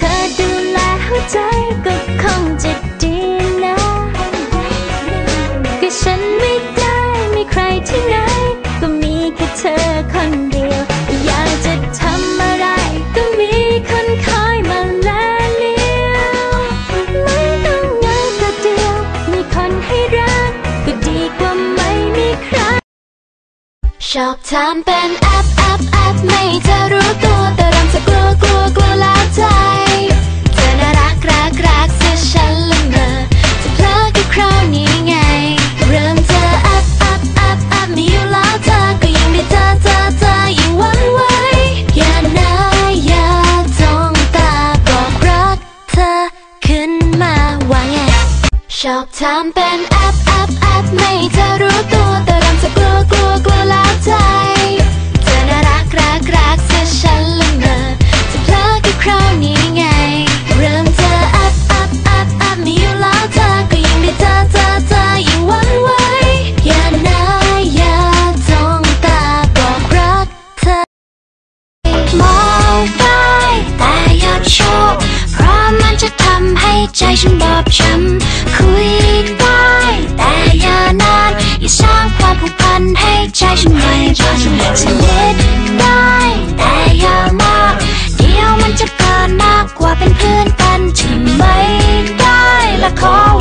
ธอดูแลหัวใจก็คงจะดีนะ ก็ฉันไม่ได้มีใครที่ไหน ก็มีแค่เธอคนเดียว อยากจะทำอะไรก็มีคนคอยมาแลเลี้ยวไม่ต้องเหงาตัวเดียว มีคนให้รัก ก็ดีกว่าไม่มีใคร ชอบทำเป็นแอปแอปแอปไม่จะรู้ตัว ชอบทำเป็นแอปแอปแอปไม่จะรู้ตัวแต่รำจะกลัวกลัวกลัวแล้วใจเธอน่ารักรักรักเสียฉันละเมอจะเพลอก็คราวนี้ไง เริ่มเจอแอปแอปแอปแอปมีอยู่แล้วเธอก็ยิ่งได้เจอเจอเจอยิ่งหวันไหวอย่านะอย่าจ้องตาบอกรักเธอมองได้แต่อย่าชอบเพราะมันจะทำให้ใจฉันบอบช้ำ ฉันไม่ฉันยึได้แต่อย่ามากเดี๋ยวมันจะเกินมากกว่าเป็นเพื่อนกันที่ไม่ได้ละขอ